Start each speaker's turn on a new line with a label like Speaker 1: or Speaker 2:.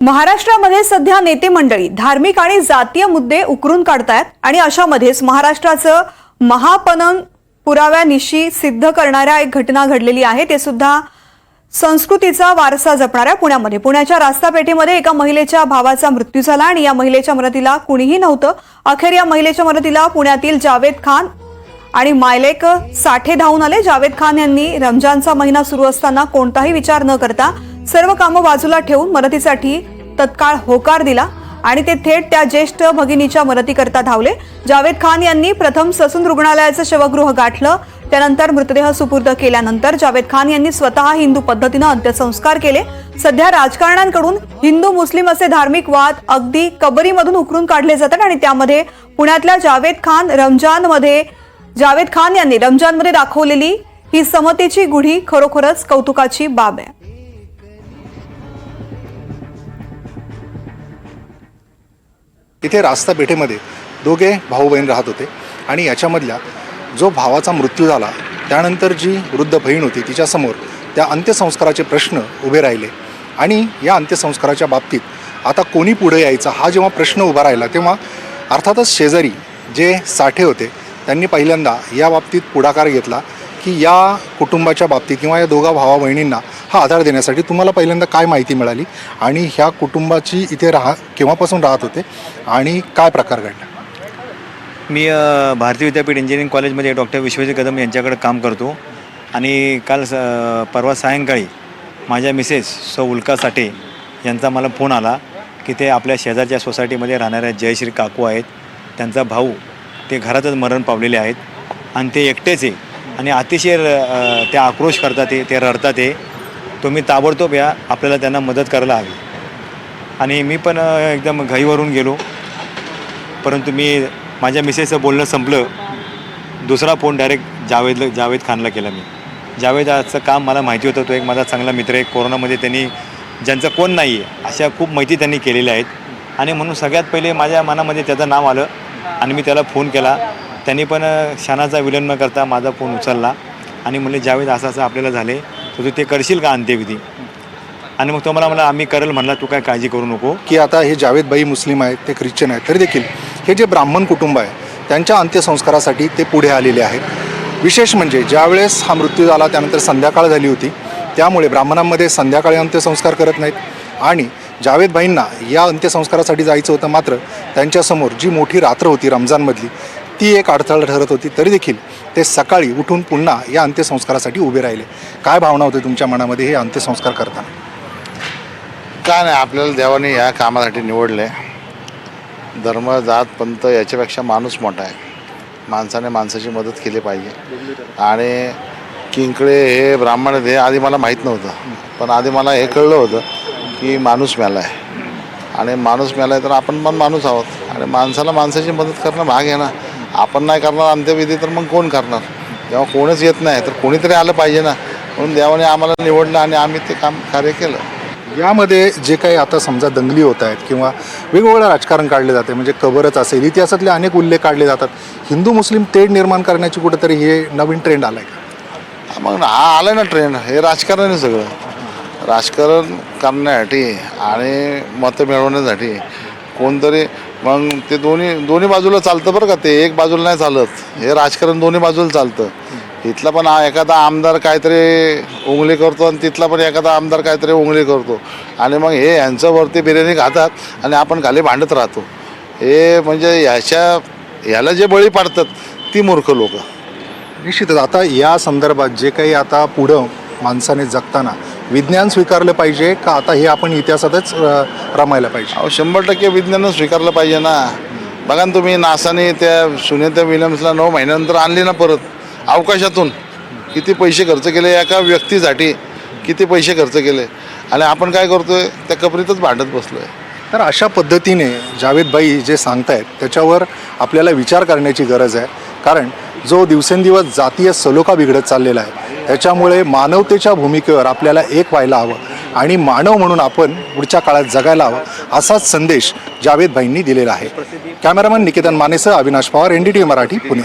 Speaker 1: महाराष्ट्रामध्ये सध्या नेते मंडळी धार्मिक आणि जातीय मुद्दे उकरून काढतायत आणि अशामध्येच महाराष्ट्राचं महापनन पुराव्यानिशी सिद्ध करणाऱ्या एक घटना घडलेली आहे. ते सुद्धा संस्कृतीचा वारसा जपणाऱ्या पुण्यामध्ये. पुण्याच्या रास्तापेठेमध्ये एका महिलेच्या भावाचा मृत्यू झाला आणि या महिलेच्या मदतीला कुणीही नव्हतं. अखेर या महिलेच्या मदतीला पुण्यातील जावेद खान आणि मायलेक साठे धावून आले. जावेद खान यांनी रमजानचा महिना सुरू असताना कोणताही विचार न करता सर्व कामं बाजूला ठेवून मदतीसाठी तत्काळ होकार दिला आणि ते थेट त्या ज्येष्ठ भगिनीच्या मदतीकरता धावले. जावेद खान यांनी प्रथम ससून रुग्णालयाचं शवगृह गाठलं त्यानंतर मृतदेह सुपूर्द केल्यानंतर जावेद खान यांनी स्वतः हिंदू पद्धतीनं अंत्यसंस्कार केले. सध्या राजकारण्यांकडून हिंदू मुस्लिम असे धार्मिक वाद अगदी कबरीमधून उकरून काढले जातात आणि त्यामध्ये पुण्यातल्या जावेद खान रमजानमध्ये जावेद खान यांनी रमजानमध्ये दाखवलेली ही समतेची गुढी खरोखरच कौतुकाची बाब आहे.
Speaker 2: इथे रास्ता पेठेमध्ये दोघे भाऊ बहीण राहत होते. आणि याच्यामधल्या जो भावाचा मृत्यू झाला त्यानंतर जी वृद्ध बहीण होती तिच्यासमोर त्या अंत्यसंस्काराचे प्रश्न उभे राहिले. आणि या अंत्यसंस्काराच्या बाबतीत आता कोणी पुढे यायचा हा जेव्हा प्रश्न उभा राहिला तेव्हा अर्थातच शेजारी जे साठे होते त्यांनी पहिल्यांदा या बाबतीत पुढाकार घेतला. की या कुटुंबाच्या बाबतीत किंवा या दोघा भावा बहिणींना हा आधार देण्यासाठी तुम्हाला पहिल्यांदा काय माहिती मिळाली आणि ह्या कुटुंबाची इथे राहा केव्हापासून राहत होते आणि काय प्रकार घडला?
Speaker 3: मी भारतीय विद्यापीठ इंजिनिअरिंग कॉलेजमध्ये डॉक्टर विश्वजित कदम यांच्याकडे काम करतो. आणि काल स परवा सायंकाळी माझ्या मिसेस सौ उल्का साठे यांचा मला फोन आला की ते आपल्या शेजारच्या सोसायटीमध्ये राहणाऱ्या जयश्री काकू आहेत. त्यांचा भाऊ ते घरातच मरण पावलेले आहेत. आणि ते एकटेच आहे. आणि अतिशय ते आक्रोश करतात ते ते रडतात ते. तुम्ही ताबडतोब या आपल्याला त्यांना मदत करायला हवी. आणि मी पण एकदम घाईवरून गेलो. परंतु मी माझ्या मिसेसचं बोलणं संपलं. दुसरा फोन डायरेक्ट जावेदला जावेद खानला केला मी. जावेदाचं काम मला माहिती होतं तो एक माझा चांगला मित्र आहे. कोरोनामध्ये त्यांनी ज्यांचं कोण नाही आहे अशा खूप माहिती त्यांनी केलेल्या आहेत. आणि म्हणून सगळ्यात पहिले माझ्या मनामध्ये त्याचं नाव आलं. आणि मी त्याला फोन केला. त्यांनी पण क्षणाचा विलंब न करता माझा फोन उचलला. आणि म्हणले जावेद असं असं आपल्याला झाले तर तू ते करशील का अंत्यविधी? आणि मग तो मला म्हणला आम्ही करेल. म्हणला तू काय काळजी करू नको.
Speaker 2: की आता हे जावेदबाई मुस्लिम आहेत ते ख्रिश्चन आहेत तरी देखील हे जे ब्राह्मण कुटुंब आहे त्यांच्या अंत्यसंस्कारासाठी ते पुढे आलेले आहेत. विशेष म्हणजे ज्यावेळेस हा मृत्यू झाला त्यानंतर संध्याकाळ झाली होती त्यामुळे ब्राह्मणांमध्ये संध्याकाळी अंत्यसंस्कार करत नाहीत. आणि जावेदबाईंना या अंत्यसंस्कारासाठी जायचं होतं मात्र त्यांच्यासमोर जी मोठी रात्र होती रमजानमधली ती एक अडथळा ठरत होती तरी देखील ते सकाळी उठून पुन्हा या अंत्यसंस्कारासाठी उभे राहिले. काय भावना होते तुमच्या मनामध्ये हे अंत्यसंस्कार करताना?
Speaker 4: काय नाही आपल्याला देवाने या कामासाठी निवडले. धर्म जात पंत याच्यापेक्षा माणूस मोठा आहे. माणसाने माणसाची मदत केली पाहिजे. आणि किंकडे हे ब्राह्मण आहेत हे आधी मला माहीत नव्हतं. पण आधी मला हे कळलं होतं की माणूस मेला आहे. आणि माणूस मेला आहे तर आपण पण माणूस आहोत. आणि माणसाला माणसाची मदत करणं भाग आहे ना. आपण नाही करणार अंत्यविधी तर मग कोण करणार? जेव्हा कोणच येत नाही तर कोणीतरी आलं पाहिजे ना. म्हणून देवाने आम्हाला निवडलं आणि आम्ही ते काम कार्य केलं.
Speaker 2: यामध्ये जे काही आता समजा दंगली होत आहेत किंवा वेगवेगळं राजकारण काढले जाते म्हणजे कबरच असेल इतिहासातले अनेक उल्लेख काढले जातात. हिंदू मुस्लिम तेढ निर्माण करण्याची कुठेतरी हे नवीन ट्रेंड आलाय का?
Speaker 4: मग हा आलं ना ट्रेंड हे राजकारण आहे सगळं. राजकारण करण्यासाठी आणि मतं मिळवण्यासाठी कोणतरी मग ते दोन्ही दोन्ही बाजूला चालतं बरं का ते एक बाजूला नाही चालत. हे राजकारण दोन्ही बाजूला चालतं. इथला पण एखादा आमदार काहीतरी उंगली करतो आणि तिथला पण एखादा आमदार काहीतरी उंगली करतो. आणि मग हे यांचं वरती बिर्याणी खातात आणि आपण खाली भांडत राहतो. हे म्हणजे ह्याच्या ह्याला जे बळी पाडतात ती मूर्ख लोकं.
Speaker 2: निश्चितच. आता या संदर्भात जे काही आता पुढं माणसाने जगताना विज्ञान स्वीकारलं पाहिजे का आता हे आपण इतिहासातच रमायला पाहिजे?
Speaker 4: अहो शंभर टक्के विज्ञानं स्वीकारलं पाहिजे ना. बघा ना तुम्ही नासाने त्या सुनेत्या विल्यम्सला नऊ महिन्यानंतर आणली ना परत अवकाशातून. किती पैसे खर्च केले एका व्यक्तीसाठी किती पैसे खर्च केले. आणि आपण काय करतोय त्या कबरीतच भांडत बसलोय.
Speaker 2: तर अशा पद्धतीने जावेदबाई जे सांगतायत त्याच्यावर आपल्याला विचार करण्याची गरज आहे. कारण जो दिवसेंदिवस जातीय सलोखा बिघडत चाललेला आहे त्याच्यामुळे मानवतेच्या भूमिकेवर आपल्याला एक व्हायला हवं आणि मानव म्हणून आपण पुढच्या काळात जगायला हवं असाच संदेश जावेदबाईंनी दिलेला आहे. Cameraman Niketan मानेसह Avinash Pawar N D T Marathi Pune.